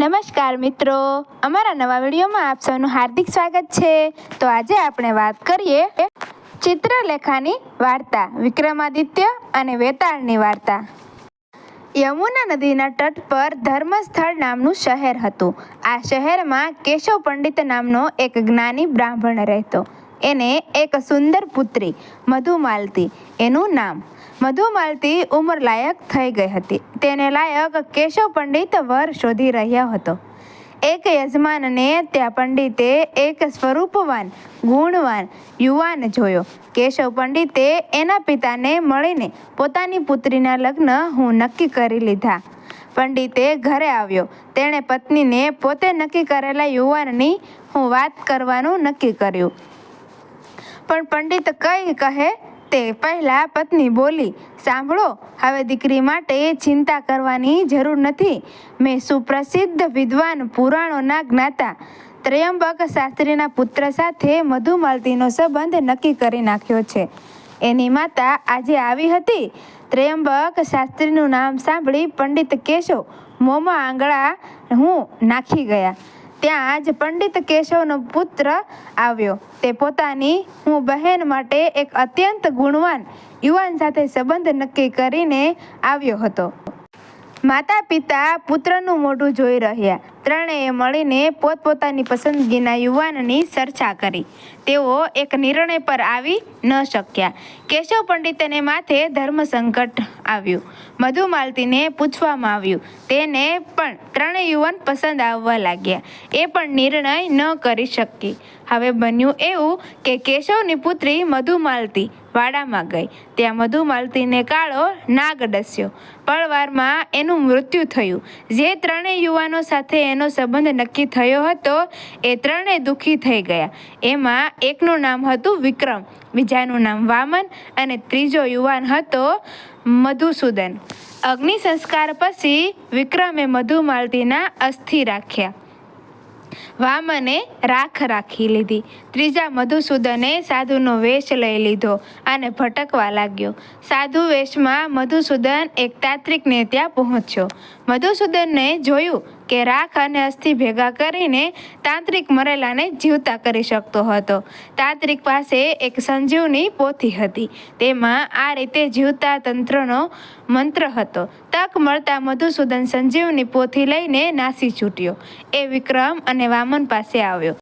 નમસ્કાર મિત્રો. અમારા નવા વિડીયોમાં આપ સૌનું હાર્દિક સ્વાગત છે. તો આજે આપણે વાત કરીએ ચિત્રલેખાની વાર્તા, વિક્રમાદિત્ય અને વેતાળની વાર્તા. યમુના નદીના તટ પર ધર્મસ્થળ નામનું શહેર હતું. આ શહેરમાં કેશવ પંડિત નામનો એક જ્ઞાની બ્રાહ્મણ રહેતો. એને એક સુંદર પુત્રી, મધુમાલતી, એનું નામ મધુમાલતી ઉંમર લાયક થઈ ગઈ હતી. તેને લાયક કેશવ પંડિત વર શોધી રહ્યો હતો. એક યજમાનને ત્યાં પંડિતે એક સ્વરૂપવાન, ગુણવાન યુવાન જોયો. કેશવ પંડિતે એના પિતાને મળીને પોતાની પુત્રીના લગ્ન હું નક્કી કરી લીધા. પંડિતે ઘરે આવ્યો. તેણે પત્નીને પોતે નક્કી કરેલા યુવાનની હું વાત કરવાનું નક્કી કર્યું. પણ પંડિત કઈ કહે તે પહેલાં પત્ની બોલી, સાંભળો, હવે દીકરી માટે ચિંતા કરવાની જરૂર નથી. મેં સુપ્રસિદ્ધ વિદ્વાન પુરાણોના જ્ઞાતા, ત્રયંબક શાસ્ત્રીના પુત્ર સાથે મધુમાલતીનો સંબંધ નક્કી કરી નાખ્યો છે. એની માતા આજે આવી હતી. ત્રયંબક શાસ્ત્રીનું નામ સાંભળી પંડિત કેશવ મોંમાં આંગળા હું નાખી ગયા. ત્યાં જ પંડિત કેશવનો પુત્ર આવ્યો. તે પોતાની હું બહેન માટે એક અત્યંત ગુણવાન યુવાન સાથે સંબંધ નક્કી કરીને આવ્યો હતો. માતા પિતા પુત્રનું મોઢું જોઈ રહ્યા. ત્રણેય મળીને પોતપોતાની પસંદગીના યુવાનની ચર્ચા કરી. તેઓ એક નિર્ણય પર આવી ન શક્યા. કેશવ પંડિતને માથે ધર્મ સંકટ આવ્યું. મધુમાલતીને પૂછવામાં આવ્યું. તેને પણ ત્રણેય યુવાન પસંદ આવવા લાગ્યા. એ પણ નિર્ણય ન કરી શકી. હવે બન્યું એવું કે કેશવની પુત્રી મધુમાલતી વાડામાં ગઈ. ત્યાં મધુમાલતીને કાળો નાગ ડસ્યો. પળવારમાં એનું મૃત્યુ થયું. જે ત્રણેય યુવાનો સાથે એનો સંબંધ નક્કી થયો હતો, એ ત્રણેય દુઃખી થઈ ગયા. એમાં એકનું નામ હતું વિક્રમ, બીજાનું નામ વામન અને ત્રીજો યુવાન હતો મધુસૂદન. અગ્નિ સંસ્કાર પછી વિક્રમે મધુમાલતીના અસ્થિ રાખ્યા. વામને રાખ રાખી લીધી. ત્રીજા મધુસૂદને સાધુનો વેશ લઈ લીધો અને ભટકવા લાગ્યો. સાધુ વેશમાં મધુસૂદન એક તાત્રિકને ત્યાં પહોંચ્યો. મધુસૂદનને જોયું કે રાખ અને અસ્થિ ભેગા કરીને તાંત્રિક મરેલાને જીવતા કરી શકતો હતો. તાંત્રિક પાસે એક સંજીવની પોથી હતી. તેમાં આ રીતે જીવતા તંત્રનો મંત્ર હતો. તક મળતા મધુસૂદન સંજીવની પોથી લઈને નાસી છૂટ્યો. એ વિક્રમ અને વામન પાસે આવ્યો.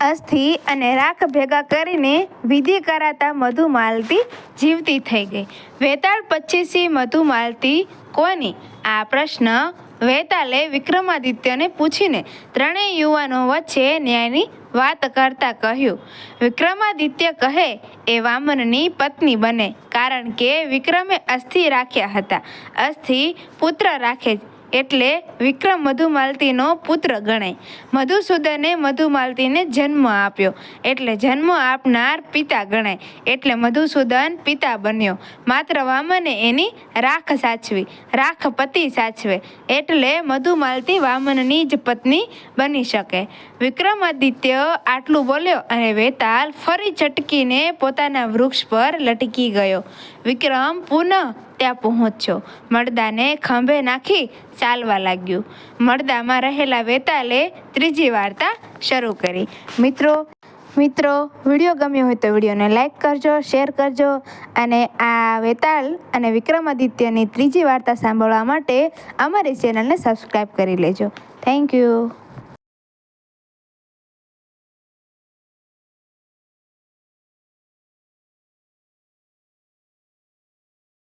અસ્થિ અને રાખ ભેગા કરીને વિધિ કરાતા મધુમાલતી જીવતી થઈ ગઈ. વેતાળ પચીસી મધુમાલતી કોની? આ પ્રશ્ન વેતાલે વિક્રમાદિત્યને પૂછીને ત્રણેય યુવાનો વચ્ચે ન્યાયની વાત કરતા કહ્યું, વિક્રમાદિત્ય કહે, એ વામનની પત્ની બને, કારણ કે વિક્રમે અસ્થિ રાખ્યા હતા. અસ્થિ પુત્ર રાખે એટલે વિક્રમ મધુમાલતીનો પુત્ર ગણાય. મધુસૂદને મધુમાલતીને જન્મ આપ્યો. એટલે જન્મ આપનાર પિતા ગણાય. એટલે મધુસૂદન પિતા બન્યો. માત્ર વામને એની રાખ સાચવી રાખ પતિ સાચવે. એટલે મધુમાલતી વામનની જ પત્ની બની શકે. વિક્રમાદિત્ય આટલું બોલ્યો અને વેતાલ ફરી ચટકીને પોતાના વૃક્ષ પર લટકી ગયો. વિક્રમ પુનઃ ત્યાં પહોંચ્યો. મળદાને ખંભે નાખી ચાલવા લાગ્યું. મળદામાં રહેલા વેતાલે ત્રીજી વાર્તા શરૂ કરી. મિત્રો મિત્રો, વીડિયો ગમ્યો હોય તો વિડીયોને લાઇક કરજો, શેર કરજો અને આ વેતાલ અને વિક્રમાદિત્યની ત્રીજી વાર્તા સાંભળવા માટે અમારી ચેનલને સબસ્ક્રાઈબ કરી લેજો. Thank you.